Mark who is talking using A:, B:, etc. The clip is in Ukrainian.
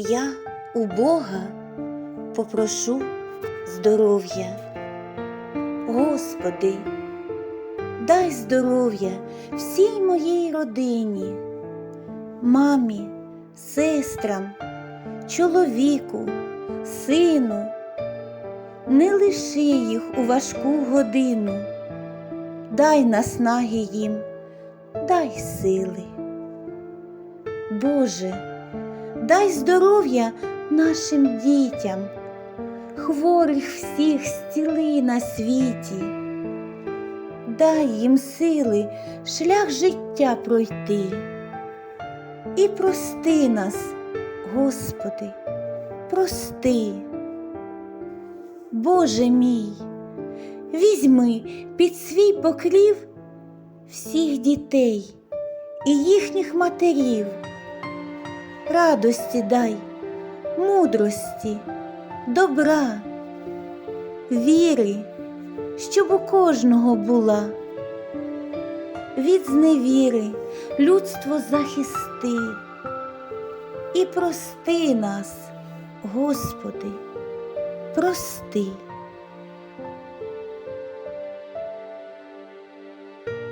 A: Я у Бога попрошу здоров'я. Господи, дай здоров'я всій моїй родині, мамі, сестрам, чоловіку, сину. Не лиши їх у важку годину, дай наснаги їм, дай сили. Боже, дай здоров'я нашим дітям, хворих всіх зціли на світі, дай їм сили шлях життя пройти. І прости нас, Господи, прости. Боже мій, візьми під свій покрів всіх дітей і їхніх матерів, радості дай, мудрості, добра, віри, щоб у кожного була. Від зневіри людство захисти і прости нас, Господи, прости.